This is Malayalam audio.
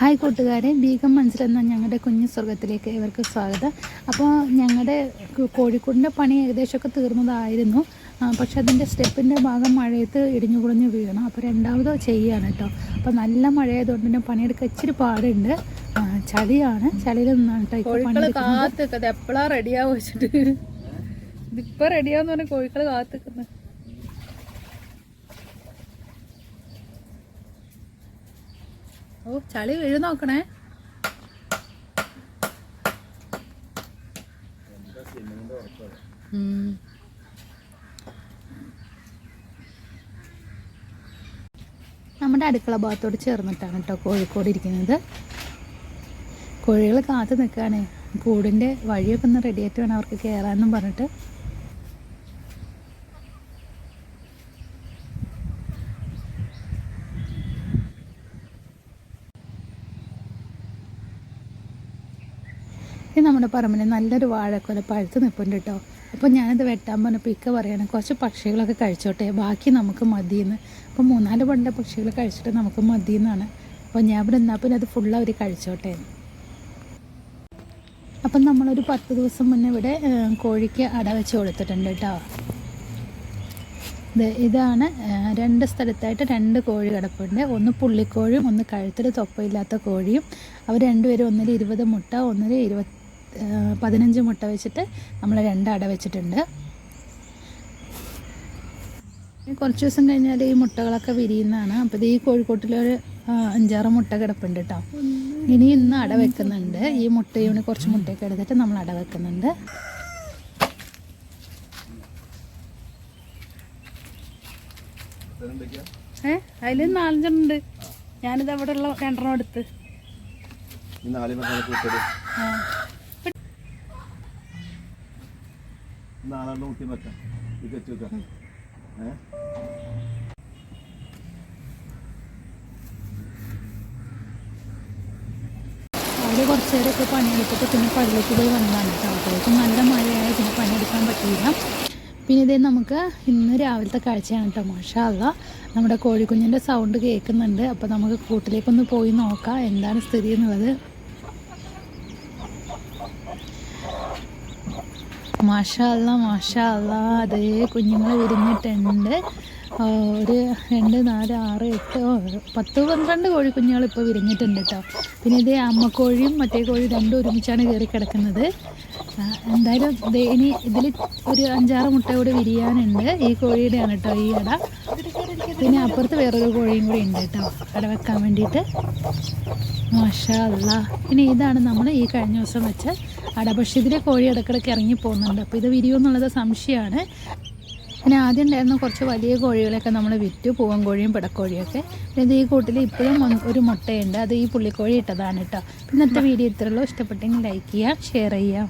ഹായ് കൂട്ടുകാരെ ബീഗം മനസ്സിലെന്ന ഞങ്ങളുടെ കുഞ്ഞു സ്വർഗത്തിലേക്ക് ഇവർക്ക് സ്വാഗതം. അപ്പോൾ ഞങ്ങളുടെ കോഴിക്കോടിന്റെ പണി ഏകദേശമൊക്കെ തീർന്നതായിരുന്നു. പക്ഷേ അതിന്റെ സ്റ്റെപ്പിന്റെ ഭാഗം മഴയത്ത് ഇടിഞ്ഞു കുളഞ്ഞു വീണു. അപ്പോൾ രണ്ടാമതോ ചെയ്യുകയാണ് കേട്ടോ അപ്പോൾ നല്ല മഴയായതുകൊണ്ട് തന്നെ പണിയെടുക്കാൻ ഇച്ചിരി പാടുണ്ട്. ചളിയാണ്. ചളിയിൽ നിന്നാണ് കേട്ടോ ഇപ്പോൾ കോഴിക്കൾ പണിയെടുക്കുന്നത്. കാത്തുക്കത് എപ്പോഴാ റെഡിയാവും വെച്ചിട്ട്? ഇതിപ്പോൾ റെഡിയാന്ന് പറഞ്ഞാൽ കോഴിക്കൾ കാത്തുക്കുന്ന. ഓ ചളി വീഴ് നോക്കണേ. നമ്മുടെ അടുക്കള ഭാഗത്തോട് ചേർന്നിട്ടാണ് കേട്ടോ കോഴിക്കോട് ഇരിക്കുന്നത്. കോഴികൾ കാത്തു നിൽക്കുകയാണെ. കൂടിന്റെ വഴിയൊക്കെ ഒന്ന് റെഡിയായിട്ട് വേണം അവർക്ക് കയറാമെന്നും പറഞ്ഞിട്ട്. ഇത് നമ്മുടെ പറമ്പിൽ നല്ലൊരു വാഴക്കൊല പഴുത്ത് നിൽപ്പുണ്ട് കേട്ടോ അപ്പോൾ ഞാനത് വെട്ടാൻ പറഞ്ഞപ്പോൾ ഇക്ക പറയണം കുറച്ച് പക്ഷികളൊക്കെ കഴിച്ചോട്ടെ ബാക്കി നമുക്ക് മതിയെന്ന്. അപ്പോൾ മൂന്നാൽ പണ്ട പക്ഷികൾ കഴിച്ചിട്ട് നമുക്ക് മതിയെന്നാണ്. അപ്പോൾ ഞാൻ ഇവിടെ എന്നാൽ പിന്നെ അത് ഫുള്ള് അവർ കഴിച്ചോട്ടെ. അപ്പം നമ്മളൊരു പത്ത് ദിവസം മുന്നേ ഇവിടെ കോഴിക്ക് അട വെച്ച് കൊടുത്തിട്ടുണ്ട് കേട്ടോ ഇതാണ് രണ്ട് സ്ഥലത്തായിട്ട് രണ്ട് കോഴി കിടപ്പുണ്ട്. ഒന്ന് പുള്ളിക്കോഴിയും ഒന്ന് കഴുത്തിൽ തൊപ്പയില്ലാത്ത കോഴിയും. അവർ രണ്ടുപേരും ഒന്നിൽ ഇരുപത് മുട്ട ഒന്നിൽ ഇരുപത് ഏഹ്, പതിനഞ്ച് മുട്ട വെച്ചിട്ട് നമ്മൾ രണ്ടട അട വെച്ചിട്ടുണ്ട്. കുറച്ച് ദിവസം കഴിഞ്ഞാൽ ഈ മുട്ടകളൊക്കെ വിരിയുന്നതാണ്. അപ്പോൾ ഇത് ഈ കോഴിക്കോട്ടിലൊരു അഞ്ചാറ് മുട്ട കിടപ്പുണ്ട് കേട്ടോ ഇനി ഇന്ന് അട വെക്കുന്നുണ്ട്. ഈ മുട്ടയൂണി കുറച്ച് മുട്ടയൊക്കെ എടുത്തിട്ട് നമ്മൾ അട വെക്കുന്നുണ്ട്. ഏ? അതിൽ നാലഞ്ചെണ്ണുണ്ട്. ഞാനിത് അവിടെ ഉള്ള രണ്ടെണ്ണം എടുത്ത്. ആ. നാലെണ്ണം ഊട്ടി വെക്കാം ഇത് വെച്ച് വെക്കാം. ഏ? അവിടെ കുറച്ച് നേരമൊക്കെ പണിയെടുത്തിട്ട് പിന്നെ പള്ളിക്ക് പോയി വന്നതാണ് കേട്ടോ. നല്ല മഴയായി പിന്നെ പണിയെടുക്കാൻ പറ്റിയില്ല. പിന്നെ ഇതേ നമുക്ക് ഇന്ന് രാവിലത്തെ കാഴ്ചയാണ് കേട്ടോ. മാഷാല്ല നമ്മുടെ കോഴിക്കുഞ്ഞിന്റെ സൗണ്ട് കേൾക്കുന്നുണ്ട്. അപ്പോൾ നമുക്ക് കൂട്ടിലേക്കൊന്ന് പോയി നോക്കാം. എന്താണ് സ്ഥിതി എന്നുള്ളത്? മാഷാല്ല മാഷാല്ല അതേ കുഞ്ഞുങ്ങൾ വിരിഞ്ഞിട്ടുണ്ട് ഒരു രണ്ട് നാല് ആറ് എട്ട് പത്ത് പന്ത്രണ്ട് കോഴി കുഞ്ഞുങ്ങൾ ഇപ്പോൾ വിരിഞ്ഞിട്ടുണ്ട് കേട്ടോ. പിന്നെ ഇതേ അമ്മക്കോഴിയും മറ്റേ കോഴി രണ്ടും ഒരുമിച്ചാണ് കയറി കിടക്കുന്നത്. എന്തായാലും ഇനി ഇതിൽ ഒരു അഞ്ചാറ് മുട്ട കൂടി വിരിയാനുണ്ട് ഈ കോഴിയുടെയാണ് കേട്ടോ ഈ അട. പിന്നെ അപ്പുറത്ത് വേറൊരു കോഴിയും കൂടി ഉണ്ട് കേട്ടോ അട വെക്കാൻ വേണ്ടിയിട്ട്. മാഷാ അല്ല. പിന്നെ ഇതാണ് നമ്മൾ ഈ കഴിഞ്ഞ ദിവസം വെച്ച അട പക്ഷേ ഇതിലെ കോഴി ഇടയ്ക്കിടയ്ക്ക് ഇറങ്ങി പോകുന്നുണ്ട്. അപ്പോൾ ഇത് വിരിയുമെന്നുള്ളത് സംശയമാണ്. പിന്നെ ആദ്യം ഉണ്ടായിരുന്ന കുറച്ച് വലിയ കോഴികളൊക്കെ നമ്മൾ വിറ്റു. പൂവൻ കോഴിയും പിടക്കോഴിയൊക്കെ. പിന്നെ ഇത് ഈ കൂട്ടിൽ ഇപ്പോഴും ഒരു മുട്ടയുണ്ട്. അത് ഈ പുള്ളിക്കോഴി ഇട്ടതാണ് കേട്ടോ. ഇന്നത്തെ വീഡിയോ ഇത്രയുള്ളൂ ഇഷ്ടപ്പെട്ടെങ്കിൽ ലൈക്ക് ചെയ്യുക ഷെയർ ചെയ്യുക.